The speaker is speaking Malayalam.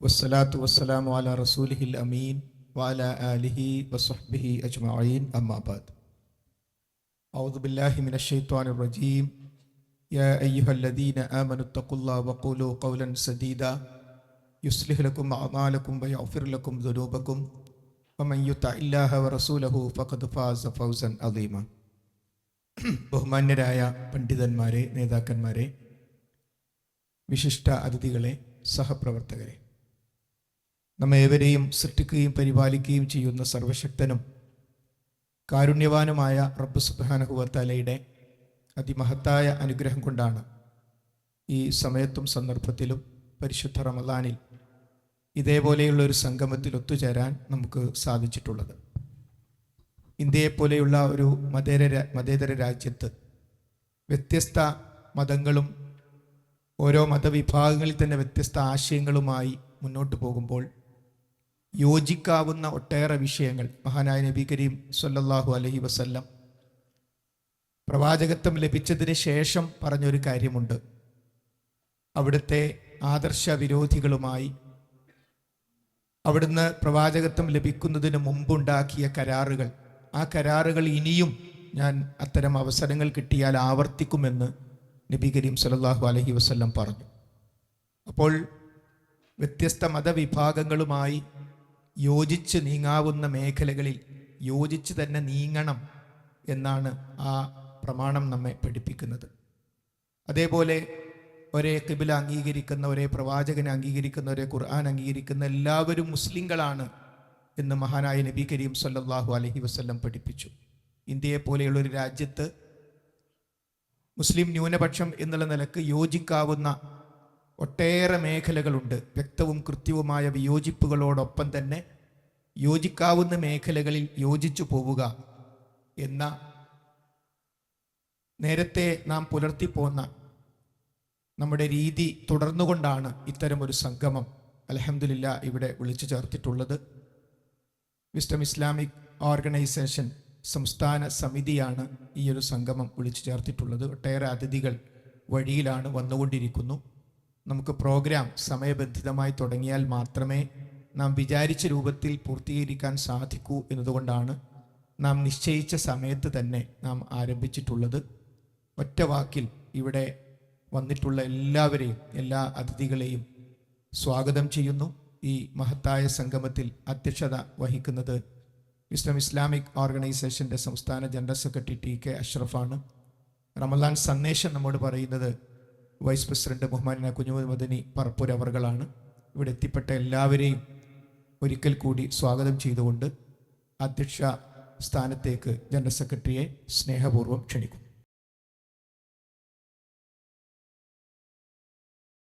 والصلاة والسلام على رسوله الأمين وعلى آله وصحبه أجمعين أما بعد أعوذ بالله من الشيطان الرجيم يا أيها الذين آمنوا اتقوا الله وقولوا قولا سديدا يصلح لكم أعمالكم ويغفر لكم ذنوبكم ومن يطع الله ورسوله فقد فاز فوزا عظيما ബഹുമാന്യരായ പണ്ഡിതന്മാരെ നേതാക്കന്മാരെ വിശിഷ്ട അതിഥികളെ സഹപ്രവർത്തകരെ നമ്മെ ഏവരെയും സൃഷ്ടിക്കുകയും പരിപാലിക്കുകയും ചെയ്യുന്ന സർവശക്തനും കാരുണ്യവാനുമായ റബ്ബ് സുബാനഹുവത്തലയുടെ അതിമഹത്തായ അനുഗ്രഹം കൊണ്ടാണ് ഈ സമയത്തും സന്ദർഭത്തിലും പരിശുദ്ധ റമദാനിൽ ഇതേപോലെയുള്ള ഒരു സംഗമത്തിൽ ഒത്തുചേരാൻ നമുക്ക് സാധിച്ചിട്ടുള്ളത്. ഇന്ത്യയെപ്പോലെയുള്ള ഒരു മതേതര മതേതര രാജ്യത്ത് വ്യത്യസ്ത മതങ്ങളും ഓരോ മതവിഭാഗങ്ങളിൽ തന്നെ വ്യത്യസ്ത ആശയങ്ങളുമായി മുന്നോട്ട് പോകുമ്പോൾ യോജിക്കാവുന്ന ഒട്ടേറെ വിഷയങ്ങൾ. മഹാനായ നബി കരീം സല്ലാഹു അലഹി വസല്ലം പ്രവാചകത്വം ലഭിച്ചതിന് ശേഷം പറഞ്ഞൊരു കാര്യമുണ്ട്. അവിടുത്തെ ആദർശ വിരോധികളുമായി അവിടുന്ന് പ്രവാചകത്വം ലഭിക്കുന്നതിന് മുമ്പുണ്ടാക്കിയ കരാറുകൾ. ആ കരാറുകൾ ഇനിയും ഞാൻ അത്തരം അവസരങ്ങൾ കിട്ടിയാൽ ആവർത്തിക്കുമെന്ന് നബി കരീം സലല്ലാഹു അലഹി വസ്ല്ലം പറഞ്ഞു. അപ്പോൾ വ്യത്യസ്ത മതവിഭാഗങ്ങളുമായി യോജിച്ച് നീങ്ങാവുന്ന മേഖലകളിൽ യോജിച്ച് തന്നെ നീങ്ങണം എന്നാണ് ആ പ്രമാണം നമ്മെ പഠിപ്പിക്കുന്നത്. അതേപോലെ ഒരേ കിബില അംഗീകരിക്കുന്ന ഒരേ പ്രവാചകനെ അംഗീകരിക്കുന്ന ഒരേ ഖുർആൻ അംഗീകരിക്കുന്ന എല്ലാവരും മുസ്ലിങ്ങളാണ് എന്ന് മഹാനായ നബി കരീം സല്ലാഹു അലഹി വസ്ല്ലം പഠിപ്പിച്ചു. ഇന്ത്യയെ പോലെയുള്ള ഒരു രാജ്യത്ത് മുസ്ലിം ന്യൂനപക്ഷം എന്നുള്ള നിലയ്ക്ക് യോജിക്കാവുന്ന ഒട്ടേറെ മേഖലകളുണ്ട്. വ്യക്തവും കൃത്യവുമായ വിയോജിപ്പുകളോടൊപ്പം തന്നെ യോജിക്കാവുന്ന മേഖലകളിൽ യോജിച്ചു പോവുക എന്ന നേരത്തെ നാം പുലർത്തിപ്പോന്ന നമ്മുടെ രീതി തുടർന്നുകൊണ്ടാണ് ഇത്തരമൊരു സംഗമം അലഹമില്ല ഇവിടെ വിളിച്ചു ചേർത്തിട്ടുള്ളത്. വിസ്റ്റം ഇസ്ലാമിക് ഓർഗനൈസേഷൻ സംസ്ഥാന സമിതിയാണ് ഈ ഒരു സംഗമം വിളിച്ചു ചേർത്തിട്ടുള്ളത്. ഒട്ടേറെ അതിഥികൾ വഴിയിലാണ് വന്നുകൊണ്ടിരിക്കുന്നു. നമുക്ക് പ്രോഗ്രാം സമയബന്ധിതമായി തുടങ്ങിയാൽ മാത്രമേ നാം വിചാരിച്ച രൂപത്തിൽ പൂർത്തീകരിക്കാൻ സാധിക്കൂ എന്നതുകൊണ്ടാണ് നാം നിശ്ചയിച്ച സമയത്ത് തന്നെ നാം ആരംഭിച്ചിട്ടുള്ളത്. ഒറ്റ വാക്കിൽ ഇവിടെ വന്നിട്ടുള്ള എല്ലാവരെയും എല്ലാ അതിഥികളെയും സ്വാഗതം ചെയ്യുന്നു. ഈ മഹത്തായ സംഗമത്തിൽ അധ്യക്ഷത വഹിക്കുന്നത് ഇസ്ലാം ഇസ്ലാമിക് ഓർഗനൈസേഷന്റെ സംസ്ഥാന ജനറൽ സെക്രട്ടറി ടി കെ അഷ്റഫാണ്. റമലാൻ സന്ദേശം നമ്മോട് പറയുന്നത് വൈസ് പ്രസിഡന്റ് ബഹുമാനിന കുഞ്ഞുമദനി മദനി പറപ്പൂർ അവർകളാണ് ഇവിടെ എത്തിപ്പെട്ട എല്ലാവരെയും ഒരിക്കൽ കൂടി സ്വാഗതം ചെയ്തുകൊണ്ട് അധ്യക്ഷ സ്ഥാനത്തേക്ക് ജനറൽ സെക്രട്ടറിയെ സ്നേഹപൂർവം ക്ഷണിക്കും